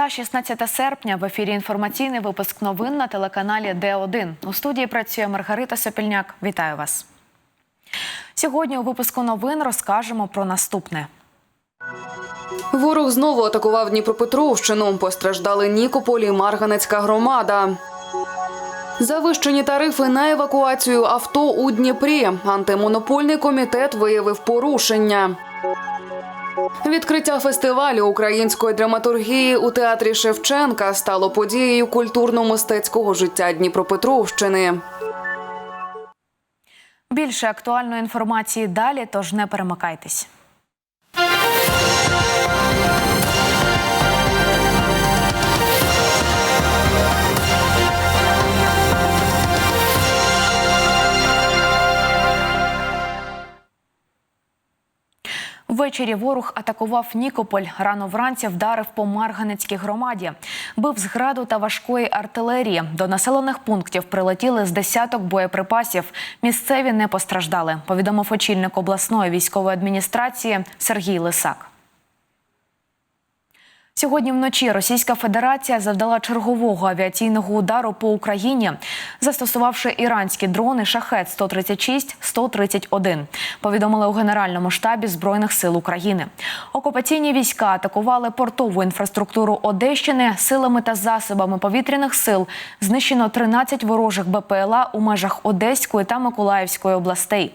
Середа, 16 серпня. В ефірі інформаційний випуск новин на телеканалі Д1. У студії працює Маргарита Сопільняк. Вітаю вас. Сьогодні у випуску новин розкажемо про наступне. Ворог знову атакував Дніпропетровщину. Постраждали Нікополі і Марганецька громада. Завищені тарифи на евакуацію авто у Дніпрі. Антимонопольний комітет виявив порушення. Відкриття фестивалю української драматургії у театрі Шевченка стало подією культурно-мистецького життя Дніпропетровщини. Більше актуальної інформації далі, тож не перемикайтесь. Ввечері ворог атакував Нікополь. Рано вранці вдарив по Марганецькій громаді. Бив з граду та важкої артилерії. До населених пунктів прилетіли з десяток боєприпасів. Місцеві не постраждали. Повідомив очільник обласної військової адміністрації Сергій Лисак. Сьогодні вночі Російська Федерація завдала чергового авіаційного удару по Україні, застосувавши іранські дрони шахет 136 131 Повідомили у Генеральному штабі збройних сил України. Окупаційні війська атакували портову інфраструктуру Одещини силами та засобами повітряних сил. Знищено 13 ворожих БПЛА у межах Одеської та Миколаївської областей.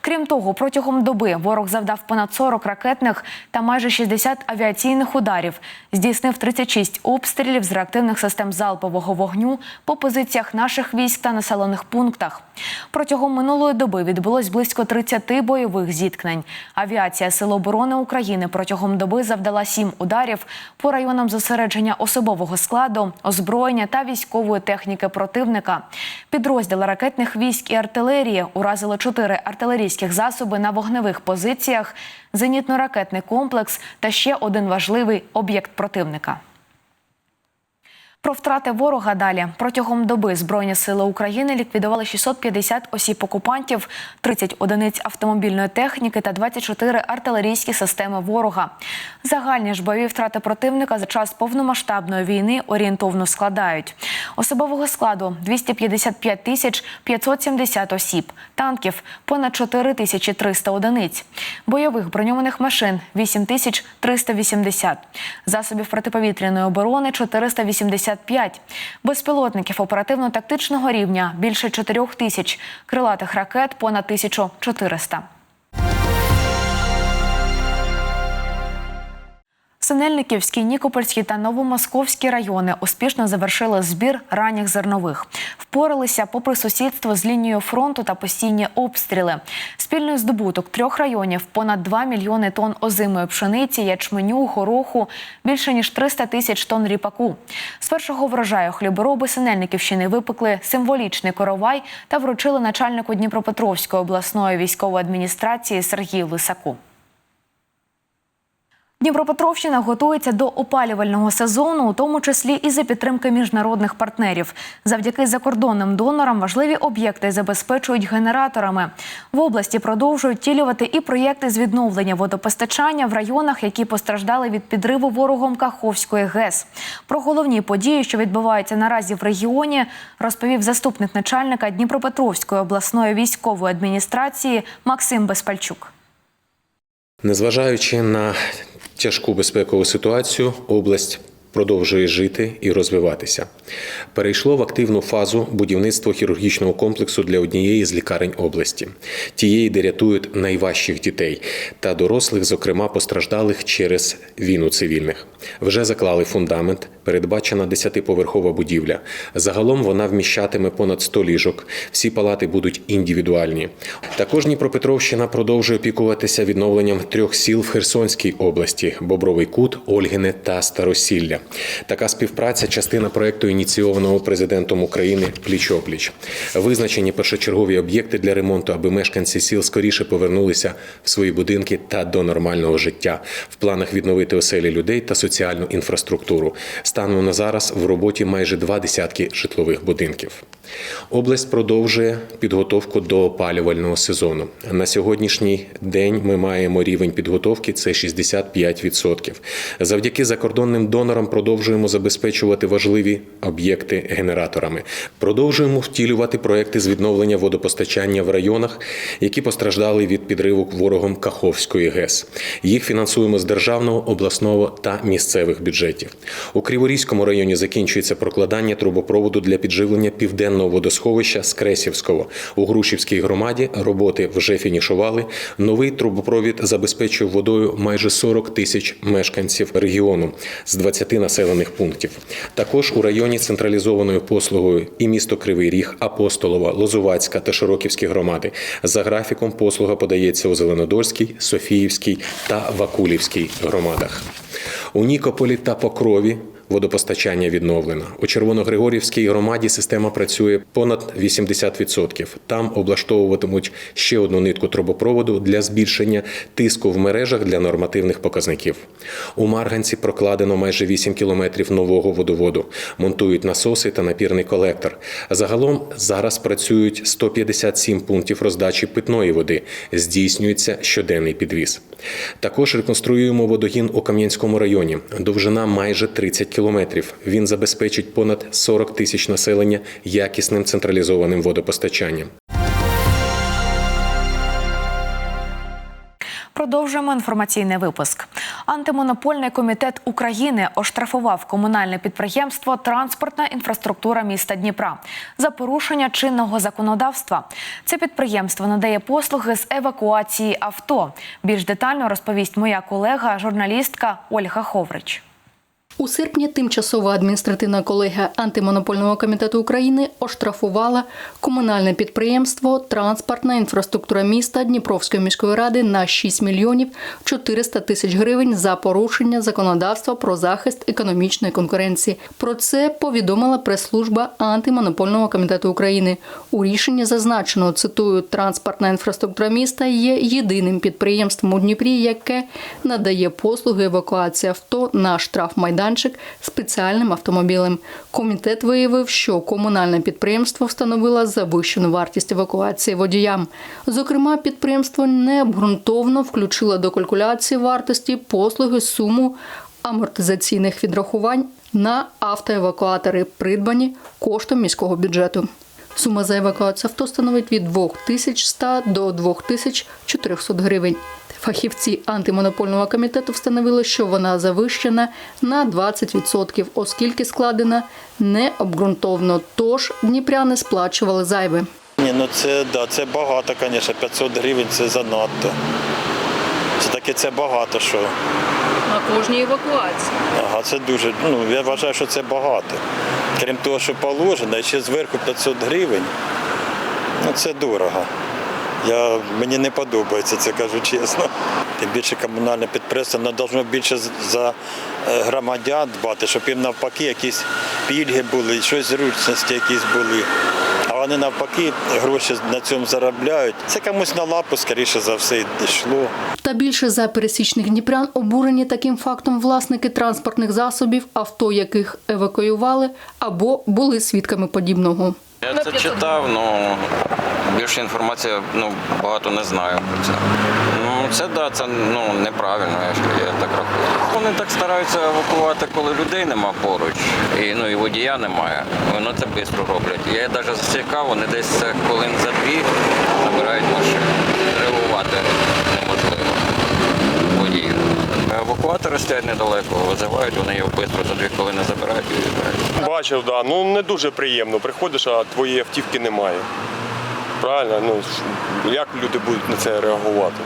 Крім того, протягом доби ворог завдав понад 40 ракетних та майже 60 авіаційних ударів здійснив 36 обстрілів з реактивних систем залпового вогню по позиціях наших військ та населених пунктах. Протягом минулої доби відбулось близько 30 бойових зіткнень. Авіація Сил оборони України протягом доби завдала 7 ударів по районам зосередження особового складу, озброєння та військової техніки противника. Підрозділи ракетних військ і артилерії уразили 4 артилерійських засоби на вогневих позиціях, зенітно-ракетний комплекс та ще один важливий об'єкт противника. Про втрати ворога далі протягом доби Збройні сили України ліквідували 650 осіб окупантів, 30 одиниць автомобільної техніки та 24 артилерійські системи ворога. Загальні ж бойові втрати противника за час повномасштабної війни орієнтовно складають особового складу 255 тисяч 570 осіб, танків понад 4 тисячі 300 одиниць, бойових броньованих машин 8 тисяч 380, засобів протиповітряної оборони 480 55. Безпілотників оперативно-тактичного рівня більше 4 тисяч, крилатих ракет понад 1400. Синельниківський, Нікопольський та Новомосковський райони успішно завершили збір ранніх зернових. Впоралися попри сусідство з лінією фронту та постійні обстріли. Спільний здобуток трьох районів понад 2 мільйони тонн озимої пшениці, ячменю, гороху, більше ніж 300 тисяч тонн ріпаку. З першого врожаю хлібороби Синельниківщини випекли символічний коровай та вручили начальнику Дніпропетровської обласної військової адміністрації Сергію Лисаку. Дніпропетровщина готується до опалювального сезону, у тому числі і за підтримки міжнародних партнерів. Завдяки закордонним донорам важливі об'єкти забезпечують генераторами. В області продовжують тілювати і проєкти з відновлення водопостачання в районах, які постраждали від підриву ворогом Каховської ГЕС. Про головні події, що відбуваються наразі в регіоні, розповів заступник начальника Дніпропетровської обласної військової адміністрації Максим Безпальчук. Незважаючи на тяжку безпекову ситуацію, область продовжує жити і розвиватися. Перейшло в активну фазу будівництво хірургічного комплексу для однієї з лікарень області, тієї, де рятують найважчих дітей та дорослих, зокрема постраждалих через війну цивільних. Вже заклали фундамент, передбачена 10-поверхова будівля. Загалом вона вміщатиме понад 100 ліжок. Всі палати будуть індивідуальні. Також Дніпропетровщина продовжує опікуватися відновленням трьох сіл в Херсонській області: Бобровий Кут, Ольгине та Старосілля. Така співпраця частина проекту ініційованого президентом України пліч-опліч. Визначені першочергові об'єкти для ремонту, аби мешканці сіл скоріше повернулися в свої будинки та до нормального життя. В планах відновити оселі людей та соціальну інфраструктуру. Станом на зараз в роботі майже два десятки житлових будинків. Область продовжує підготовку до опалювального сезону. На сьогоднішній день ми маємо рівень підготовки це 65%. Завдяки закордонним донорам продовжуємо забезпечувати важливі об'єкти генераторами. Продовжуємо втілювати проекти з відновлення водопостачання в районах, які постраждали від підриву ворогом Каховської ГЕС. Їх фінансуємо з державного, обласного та місцевих бюджетів. У Криворізькому районі закінчується прокладання трубопроводу для підживлення південного водосховища з Кресівського. У Грушівській громаді роботи вже фінішували. Новий трубопровід забезпечує водою майже 40 тисяч мешканців регіону з 20 населених пунктів. Також у районі централізованою послугою і місто Кривий Ріг, Апостолова, Лозувацька та Широківські громади. За графіком послуга подається у Зеленодольській, Софіївській та Вакулівській громадах. У Нікополі та Покрові водопостачання відновлено. У Червоногригорівській громаді система працює понад 80%. Там облаштовуватимуть ще одну нитку трубопроводу для збільшення тиску в мережах для нормативних показників. У Марганці прокладено майже 8 кілометрів нового водоводу. Монтують насоси та напірний колектор. Загалом зараз працюють 157 пунктів роздачі питної води. Здійснюється щоденний підвіз. Також реконструюємо водогін у Кам'янському районі. Довжина майже 30 кілометрів. Він забезпечить понад 40 тисяч населення якісним централізованим водопостачанням. Продовжуємо інформаційний випуск. Антимонопольний комітет України оштрафував комунальне підприємство Транспортна інфраструктура міста Дніпра за порушення чинного законодавства. Це підприємство надає послуги з евакуації авто. Більш детально розповість моя колега, журналістка Ольга Ховрич. У серпні тимчасова адміністративна колегія антимонопольного комітету України оштрафувала комунальне підприємство Транспортна інфраструктура міста Дніпровської міської ради на 6 мільйонів 400 тисяч гривень за порушення законодавства про захист економічної конкуренції. Про це повідомила прес-служба антимонопольного комітету України. У рішенні зазначено цитую транспортна інфраструктура міста є єдиним підприємством у Дніпрі, яке надає послуги евакуації авто на штрафмайданчик спеціальним автомобілем. Комітет виявив, що комунальне підприємство встановило завищену вартість евакуації водіям. Зокрема, підприємство необґрунтовно включило до калькуляції вартості послуги суму амортизаційних відрахувань на автоевакуатори, придбані коштом міського бюджету. Сума за евакуацію авто становить від 2100 до 2400 гривень. Фахівці антимонопольного комітету встановили, що вона завищена на 20%, оскільки складена необґрунтовно. Тож дніпряни сплачували зайве. Ні, ну це да, це багато, звісно, 500 гривень це занадто. Це таки це багато що. На кожній евакуації. Ага, це дуже, ну я вважаю, що це багато. Крім того, що положено, і ще зверху 500 гривень. Ну це дорого. Я, мені не подобається це, кажу чесно. Тим більше комунальне підприємство воно повинно більше за е, громадян дбати, щоб їм навпаки якісь пільги були, щось зручності якісь були. А вони навпаки гроші на цьому заробляють. Це комусь на лапу, скоріше за все, йшло. Та більше за пересічних дніпрян обурені таким фактом власники транспортних засобів, авто яких евакуювали або були свідками подібного. Я це читав, але більше інформації ну, багато не знаю про це. Ну, це да, це ну, неправильно, я, я так рахую. Вони так стараються евакувати, коли людей нема поруч, і, ну, і водія немає. Вони це швидко роблять. Я навіть засікав, вони десь хвилин за дві набирають машину. Евакуатори стоять недалеко, визивають, вони його швидко за дві хвилини забирають і відбирають. Бачив, да. Ну не дуже приємно. Приходиш, а твоєї автівки немає. Правильно? Ну як люди будуть на це реагувати?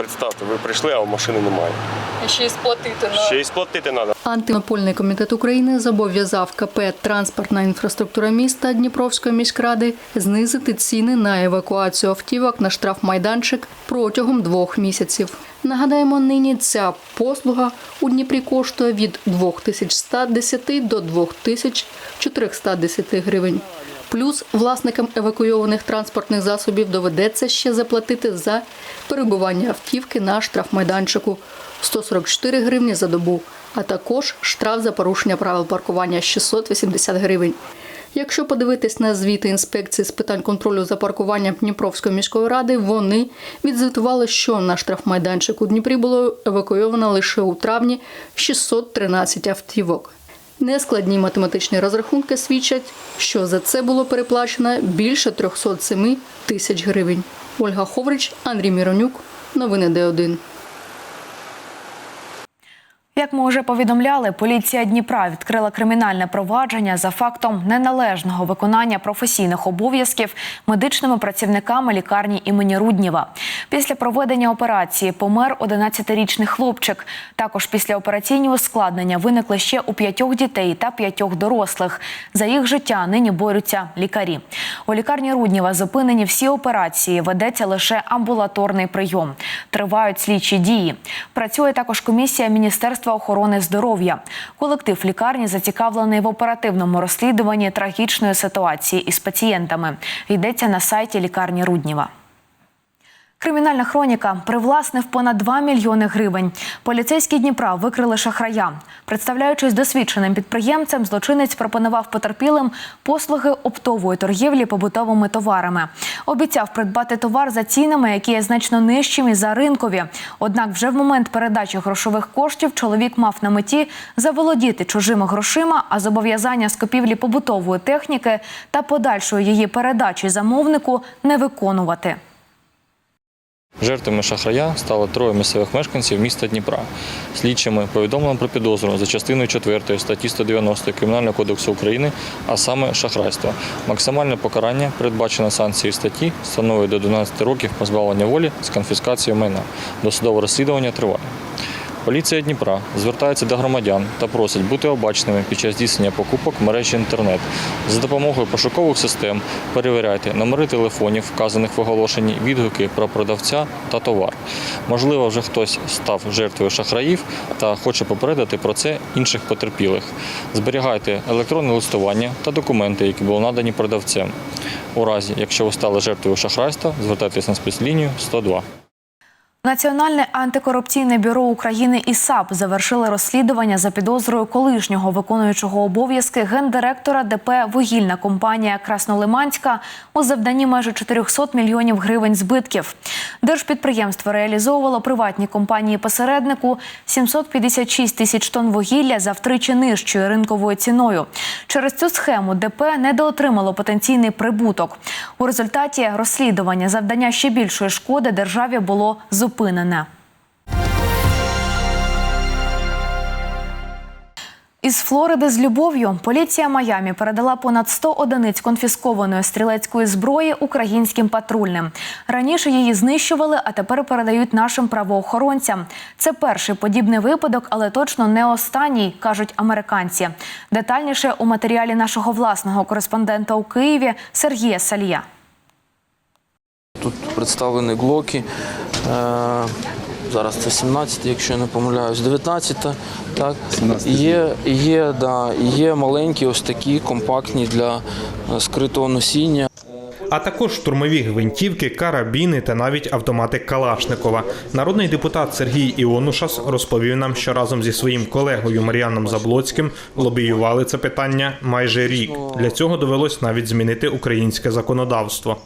Представте, ви прийшли, а машини немає. Ще й сплатити Ще й сплатити треба. Антимонопольний комітет України зобов'язав КП Транспортна інфраструктура міста Дніпровської міськради знизити ціни на евакуацію автівок на штрафмайданчик протягом двох місяців. Нагадаємо, нині ця послуга у Дніпрі коштує від 2110 до 2410 гривень. Плюс власникам евакуйованих транспортних засобів доведеться ще заплатити за перебування автівки на штрафмайданчику 144 гривні за добу, а також штраф за порушення правил паркування 680 гривень. Якщо подивитись на звіти інспекції з питань контролю за паркуванням Дніпровської міської ради, вони відзвітували, що на штрафмайданчик у Дніпрі було евакуйовано лише у травні 613 автівок. Нескладні математичні розрахунки свідчать, що за це було переплачено більше 307 тисяч гривень. Ольга Ховрич, Андрій Міронюк. Новини Д1. Як ми вже повідомляли, поліція Дніпра відкрила кримінальне провадження за фактом неналежного виконання професійних обов'язків медичними працівниками лікарні імені Руднєва. Після проведення операції помер 11-річний хлопчик. Також після операційні ускладнення виникли ще у п'ятьох дітей та п'ятьох дорослих. За їх життя нині борються лікарі. У лікарні Руднєва зупинені всі операції. Ведеться лише амбулаторний прийом. Тривають слідчі дії. Працює також комісія Міністерства охорони здоров'я. Колектив лікарні зацікавлений в оперативному розслідуванні трагічної ситуації із пацієнтами. Йдеться на сайті лікарні Руднєва. Кримінальна хроніка привласнив понад 2 мільйони гривень. Поліцейські Дніпра викрили шахрая. Представляючись досвідченим підприємцем, злочинець пропонував потерпілим послуги оптової торгівлі побутовими товарами. Обіцяв придбати товар за цінами, які є значно нижчими за ринкові. Однак, вже в момент передачі грошових коштів чоловік мав на меті заволодіти чужими грошима, а зобов'язання з купівлі побутової техніки та подальшої її передачі замовнику не виконувати. Жертвами шахрая стало троє місцевих мешканців міста Дніпра. Слідчими повідомлено про підозру за частиною 4 статті 190 Кримінального кодексу України, а саме шахрайство. Максимальне покарання, передбачене санкцією статті, становить до 12 років позбавлення волі з конфіскацією майна. Досудове розслідування триває. Поліція Дніпра звертається до громадян та просить бути обачними під час здійснення покупок мережі інтернет. За допомогою пошукових систем перевіряйте номери телефонів, вказаних в оголошенні, відгуки про продавця та товар. Можливо, вже хтось став жертвою шахраїв та хоче попередити про це інших потерпілих. Зберігайте електронне листування та документи, які були надані продавцем. У разі, якщо ви стали жертвою шахрайства, звертайтесь на спецлінію 102. Національне антикорупційне бюро України і САП завершили розслідування за підозрою колишнього виконуючого обов'язки гендиректора ДП Вугільна компанія Краснолиманська у завданні майже 400 мільйонів гривень збитків. Держпідприємство реалізовувало приватній компанії посереднику 756 тисяч тонн вугілля за втричі нижчою ринковою ціною. Через цю схему ДП недоотримало потенційний прибуток. У результаті розслідування завдання ще більшої шкоди державі було зупинене. Із Флориди з любов'ю поліція Майамі передала понад 100 одиниць конфіскованої стрілецької зброї українським патрульним. Раніше її знищували, а тепер передають нашим правоохоронцям. Це перший подібний випадок, але точно не останній, кажуть американці. Детальніше у матеріалі нашого власного кореспондента у Києві Сергія Салія. Представлені глоки. Е, зараз це 17, якщо я не помиляюсь, 19, так. Є, є, да, є маленькі ось такі компактні для е, скритого носіння. а також штурмові гвинтівки, карабіни та навіть автомати Калашникова. Народний депутат Сергій Іонушас розповів нам, що разом зі своїм колегою Мар'яном Заблоцьким лобіювали це питання майже рік. Для цього довелось навіть змінити українське законодавство.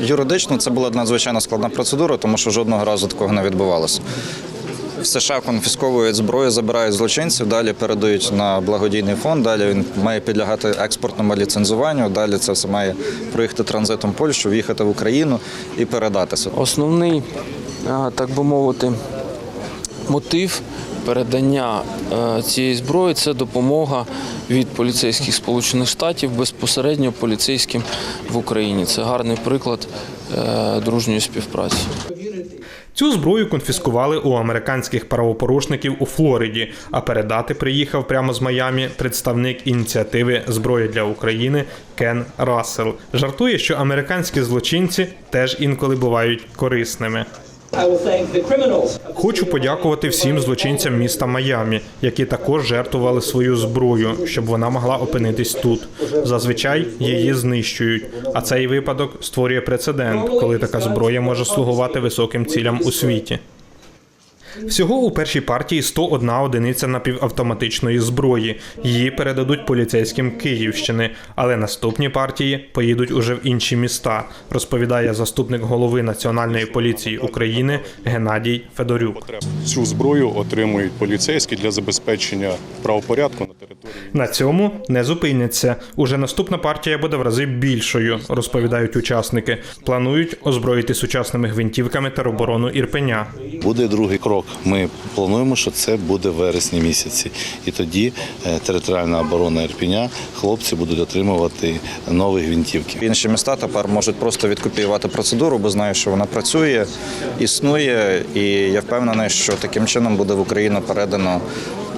Юридично це була надзвичайно складна процедура, тому що жодного разу такого не відбувалося. В США конфісковують зброю, забирають злочинців, далі передають на благодійний фонд. Далі він має підлягати експортному ліцензуванню. Далі це все має проїхати транзитом Польщу, в'їхати в Україну і передатися. Основний, так би мовити, мотив передання е, цієї зброї це допомога від поліцейських Сполучених Штатів безпосередньо поліцейським в Україні. Це гарний приклад е, дружньої співпраці. Цю зброю конфіскували у американських правопорушників у Флориді, а передати приїхав прямо з Майамі представник ініціативи Зброя для України Кен Рассел. Жартує, що американські злочинці теж інколи бувають корисними. Хочу подякувати всім злочинцям міста Майамі, які також жертвували свою зброю, щоб вона могла опинитись тут. Зазвичай її знищують. А цей випадок створює прецедент, коли така зброя може слугувати високим цілям у світі. Всього у першій партії 101 одиниця напівавтоматичної зброї. Її передадуть поліцейським Київщини, але наступні партії поїдуть уже в інші міста, розповідає заступник голови Національної поліції України Геннадій Федорюк. Цю зброю отримують поліцейські для забезпечення правопорядку на території. На цьому не зупиняться. Уже наступна партія буде в рази більшою, розповідають учасники. Планують озброїти сучасними гвинтівками тероборону Ірпеня. Буде другий крок. Ми плануємо, що це буде в вересні місяці. І тоді е, територіальна оборона Ірпіня, хлопці будуть отримувати нові гвинтівки. Інші міста тепер можуть просто відкопіювати процедуру, бо знають, що вона працює, існує, і я впевнений, що таким чином буде в Україну передано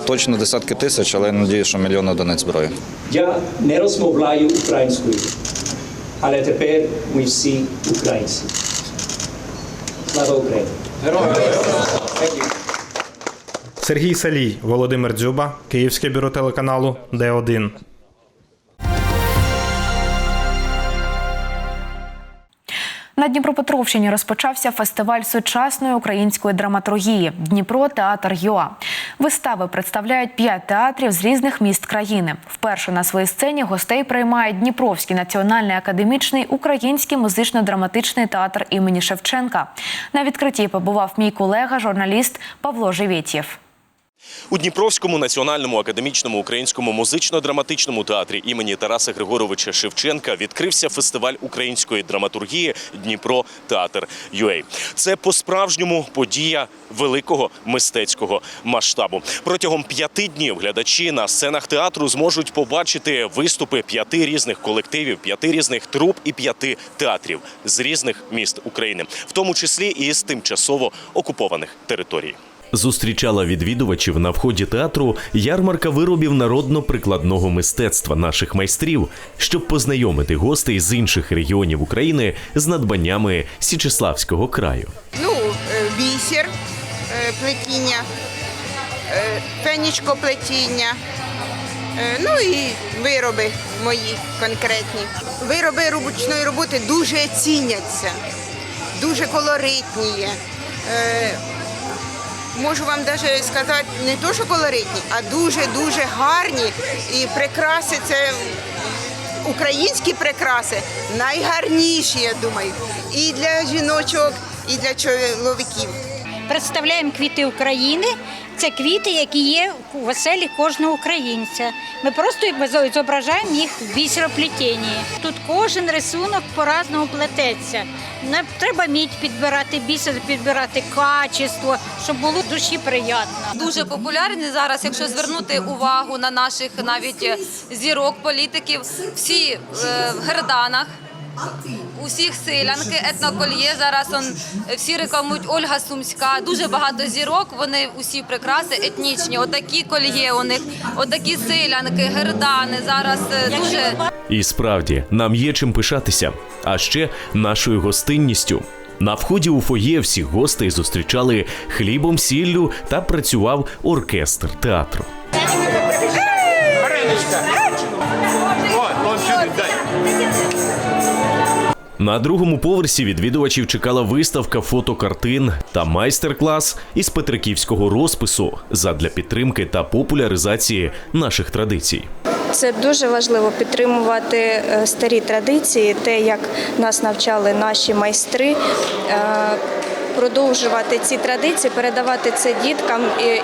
точно десятки тисяч, але я надію, що мільйон одиниць зброї. Я не розмовляю українською, але тепер ми всі українці. Слава Україні! Сергій Салій, Володимир Дзюба, Київське бюро телеканалу Д1. На Дніпропетровщині розпочався фестиваль сучасної української драматургії Дніпро Театр ЮА. Вистави представляють п'ять театрів з різних міст країни. Вперше на своїй сцені гостей приймає Дніпровський національний академічний український музично-драматичний театр імені Шевченка. На відкритті побував мій колега, журналіст Павло Живєтєв. У Дніпровському національному академічному українському музично-драматичному театрі імені Тараса Григоровича Шевченка відкрився фестиваль української драматургії Дніпро Театр ЮЕЙ. Це по-справжньому подія великого мистецького масштабу. Протягом п'яти днів глядачі на сценах театру зможуть побачити виступи п'яти різних колективів, п'яти різних труп і п'яти театрів з різних міст України, в тому числі і з тимчасово окупованих територій. Зустрічала відвідувачів на вході театру ярмарка виробів народно-прикладного мистецтва наших майстрів, щоб познайомити гостей з інших регіонів України з надбаннями Січеславського краю. Ну, е, бісер, е, плетіння, е, пенічко плетіння, е, ну і вироби мої конкретні. Вироби ручної роботи дуже ціняться, дуже колоритні є. Можу вам навіть сказати, не то, що колоритні, а дуже-дуже гарні. І прикраси це українські прикраси найгарніші, я думаю, і для жіночок, і для чоловіків. Представляємо квіти України. Це квіти, які є у оселі кожного українця. Ми просто зображаємо їх в бісероплетінні. Тут кожен рисунок по-разному плететься. Не треба мідь підбирати бісер, підбирати качество, щоб було душі приємно. Дуже популярні зараз, якщо звернути увагу на наших навіть е, зірок, політиків, всі е, в герданах. Усіх селянки, етнокольє. Зараз он, всі рекламують Ольга Сумська. Дуже багато зірок. Вони усі прикраси етнічні. Отакі кольє у них, отакі селянки, гердани. Зараз е, дуже І справді нам є чим пишатися, а ще нашою гостинністю. На вході у фоє всіх гостей зустрічали хлібом, сіллю та працював оркестр театру. На другому поверсі відвідувачів чекала виставка фотокартин та майстер-клас із петриківського розпису задля підтримки та популяризації наших традицій. Це дуже важливо підтримувати е, старі традиції, те, як нас навчали наші майстри. Продовжувати ці традиції, передавати це діткам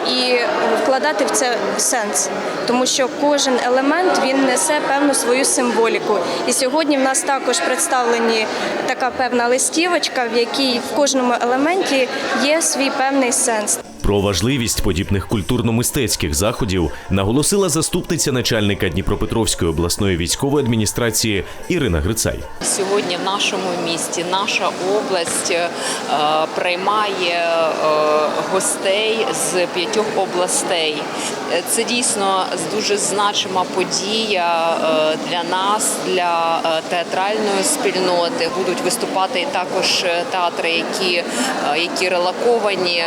і вкладати в це сенс, тому що кожен елемент він несе певну свою символіку. І сьогодні в нас також представлені така певна листівочка, в якій в кожному елементі є свій певний сенс. Про важливість подібних культурно-мистецьких заходів наголосила заступниця начальника Дніпропетровської обласної військової адміністрації Ірина Грицай. Сьогодні в нашому місті наша область е, приймає е, гостей з п'ятьох областей. Це дійсно дуже значима подія е, для нас, для театральної спільноти. Будуть виступати також театри, які, які релаковані.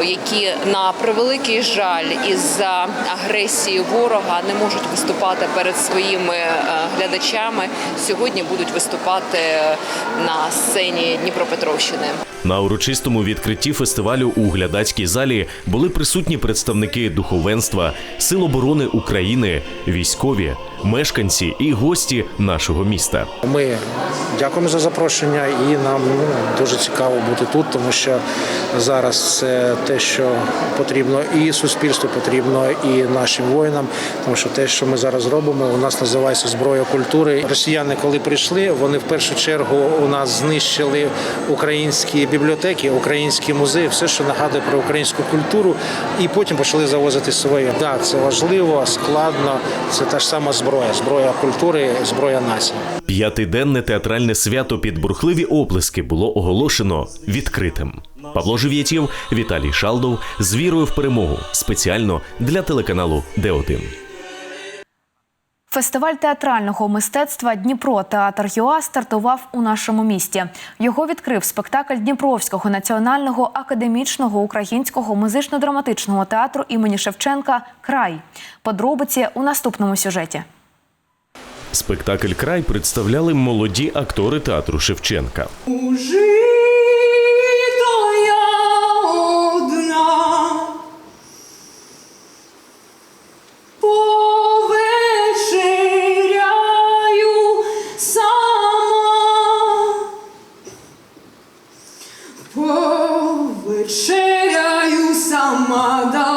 Е, які на превеликий жаль із-за агресії ворога не можуть виступати перед своїми е, глядачами, сьогодні будуть виступати на сцені Дніпропетровщини. На урочистому відкритті фестивалю у глядацькій залі були присутні представники духовенства, Сил оборони України, військові, мешканці і гості нашого міста. Ми дякуємо за запрошення і нам ну, дуже цікаво бути тут, тому що зараз це те, що потрібно і суспільству, потрібно і нашим воїнам, тому що те, що ми зараз робимо, у нас називається зброя культури. Росіяни, коли прийшли, вони в першу чергу у нас знищили українські бібліотеки, українські музеї, все, що нагадує про українську культуру, і потім почали завозити своє. Так, це важливо, складно. Це та ж сама зброя, зброя зброя культури, зброя нації. П'ятиденне театральне свято під бурхливі оплески було оголошено відкритим. Павло Жив'ятів, Віталій Шалдов з вірою в перемогу спеціально для телеканалу Д1. Фестиваль театрального мистецтва Дніпро Театр ЮА стартував у нашому місті. Його відкрив спектакль Дніпровського національного академічного українського музично-драматичного театру імені Шевченка Край. Подробиці у наступному сюжеті. Спектакль Край представляли молоді актори театру Шевченка. Повечеряю сама да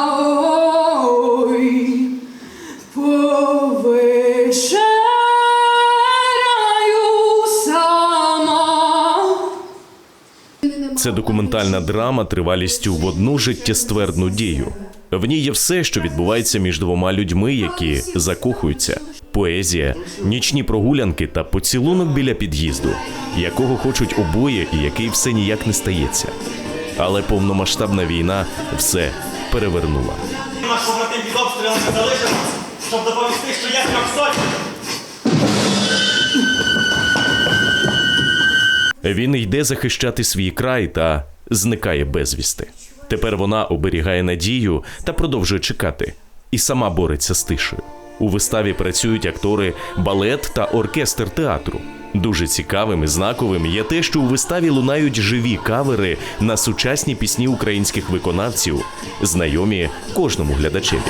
Це документальна драма тривалістю в одну життєствердну дію. В ній є все, що відбувається між двома людьми, які закохуються. Поезія, нічні прогулянки та поцілунок біля під'їзду, якого хочуть обоє і який все ніяк не стається. Але повномасштабна війна все перевернула. Тим під обстрілами не залишимось, щоб доповісти, що є трьохсотні. Він йде захищати свій край та зникає безвісти. Тепер вона оберігає надію та продовжує чекати, і сама бореться з тишею. У виставі працюють актори балет та оркестр театру. Дуже цікавим і знаковим є те, що у виставі лунають живі кавери на сучасні пісні українських виконавців, знайомі кожному глядачеві.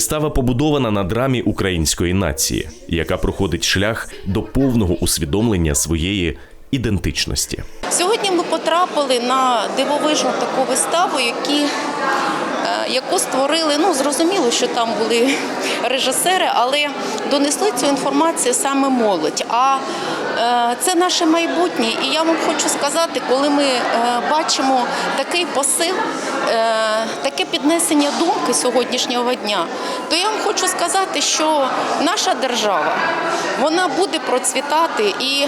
Вистава побудована на драмі української нації, яка проходить шлях до повного усвідомлення своєї ідентичності. Сьогодні ми потрапили на дивовижну таку виставу, які, яку створили. Ну зрозуміло, що там були режисери, але донесли цю інформацію саме молодь. А е, це наше майбутнє. І я вам хочу сказати, коли ми е, бачимо такий посил, е, таке піднесення думки сьогоднішнього дня, то я вам хочу сказати, що наша держава вона буде процвітати і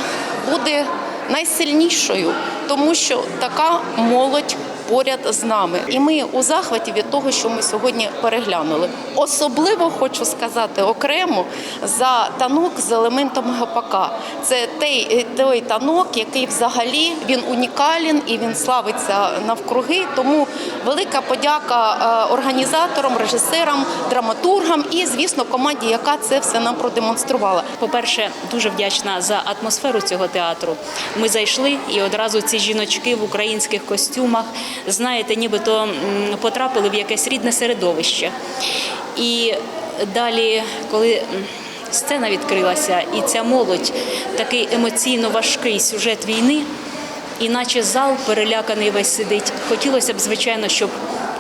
буде найсильнішою, тому що така молодь поряд з нами. І ми у захваті від того, що ми сьогодні переглянули. Особливо хочу сказати окремо за танок з елементом гопака. Це той, той танок, який взагалі він унікален і він славиться навкруги. Тому велика подяка е, організаторам, режисерам, драматургам і, звісно, команді, яка це все нам продемонструвала. По-перше, дуже вдячна за атмосферу цього театру. Ми зайшли і одразу ці жіночки в українських костюмах, знаєте, нібито потрапили в якесь рідне середовище. І далі, коли сцена відкрилася, і ця молодь, такий емоційно важкий сюжет війни, іначе зал переляканий весь сидить. Хотілося б, звичайно, щоб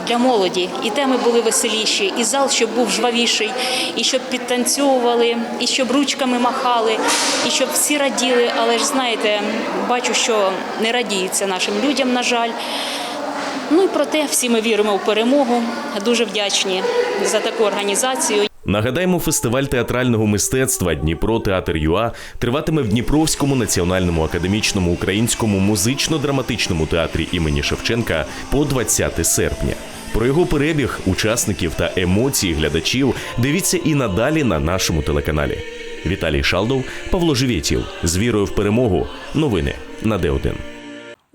для молоді і теми були веселіші, і зал щоб був жвавіший, і щоб підтанцьовували, і щоб ручками махали, і щоб всі раділи. Але ж знаєте, бачу, що не радіється нашим людям, на жаль. Ну і проте всі ми віримо в перемогу. Дуже вдячні за таку організацію. Нагадаємо, фестиваль театрального мистецтва Дніпро Театр ЮА триватиме в Дніпровському національному академічному українському музично-драматичному театрі імені Шевченка по 20 серпня. Про його перебіг, учасників та емоції глядачів дивіться і надалі на нашому телеканалі. Віталій Шалдов, Павло Живєтів. З вірою в перемогу. Новини на Д1.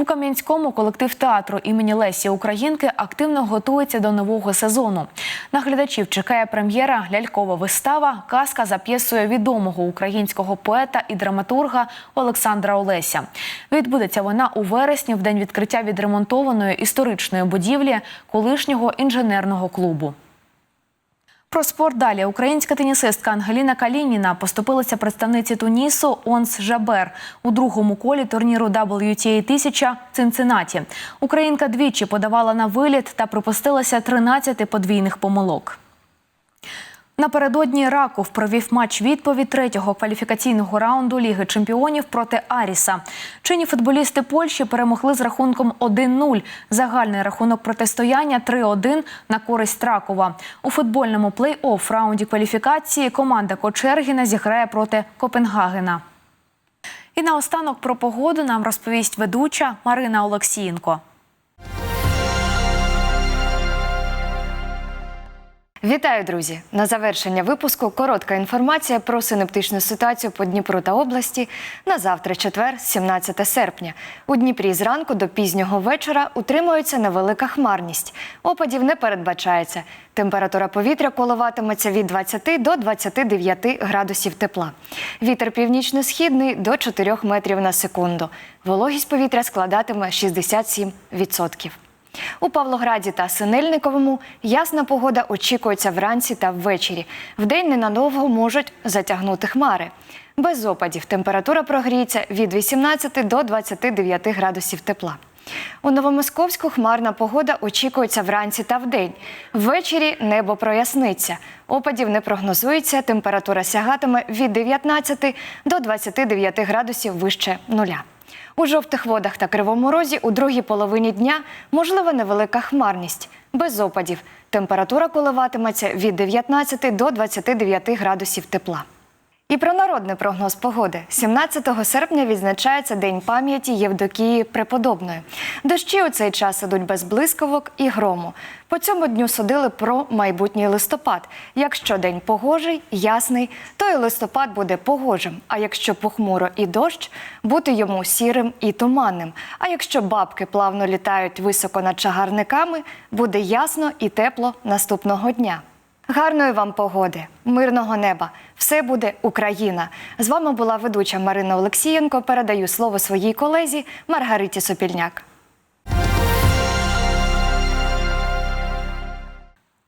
У Кам'янському колектив театру імені Лесі Українки активно готується до нового сезону. На глядачів чекає прем'єра лялькова вистава Казка за п'єсою відомого українського поета і драматурга Олександра Олеся. Відбудеться вона у вересні в день відкриття відремонтованої історичної будівлі колишнього інженерного клубу. Про спорт далі. Українська тенісистка Ангеліна Калініна поступилася представниці Тунісу Онс Жабер у другому колі турніру WTA 1000 в Цинциннаті. Українка двічі подавала на виліт та припустилася 13 подвійних помилок. Напередодні Раков провів матч відповідь третього кваліфікаційного раунду Ліги чемпіонів проти Аріса. Чинні футболісти Польщі перемогли з рахунком 1-0. Загальний рахунок протистояння 3-1 на користь Ракова. У футбольному плей-офф раунді кваліфікації команда Кочергіна зіграє проти Копенгагена. І наостанок про погоду нам розповість ведуча Марина Олексієнко. Вітаю, друзі! На завершення випуску коротка інформація про синоптичну ситуацію по Дніпру та області на завтра, четвер, 17 серпня. У Дніпрі зранку до пізнього вечора утримується невелика хмарність. Опадів не передбачається. Температура повітря коливатиметься від 20 до 29 градусів тепла. Вітер північно-східний до 4 метрів на секунду. Вологість повітря складатиме 67%. У Павлограді та Синельниковому ясна погода очікується вранці та ввечері. Вдень ненадовго можуть затягнути хмари. Без опадів температура прогріється від 18 до 29 градусів тепла. У Новомосковську хмарна погода очікується вранці та вдень. Ввечері небо проясниться. Опадів не прогнозується, температура сягатиме від 19 до 29 градусів вище нуля. У жовтих водах та кривому розі у другій половині дня можлива невелика хмарність, без опадів. Температура коливатиметься від 19 до 29 градусів тепла. І про народний прогноз погоди. 17 серпня відзначається День пам'яті Євдокії Преподобної. Дощі у цей час ідуть без блискавок і грому. По цьому дню судили про майбутній листопад. Якщо день погожий, ясний, то і листопад буде погожим. А якщо похмуро і дощ, бути йому сірим і туманним. А якщо бабки плавно літають високо над чагарниками, буде ясно і тепло наступного дня. Гарної вам погоди, мирного неба. Все буде Україна. З вами була ведуча Марина Олексієнко. Передаю слово своїй колезі Маргариті Сопільняк.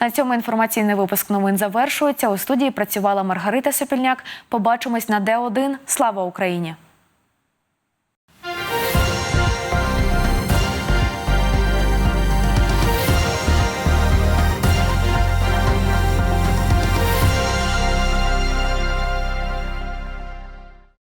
На цьому інформаційний випуск новин завершується. У студії працювала Маргарита Сопільняк. Побачимось на Д1. Слава Україні!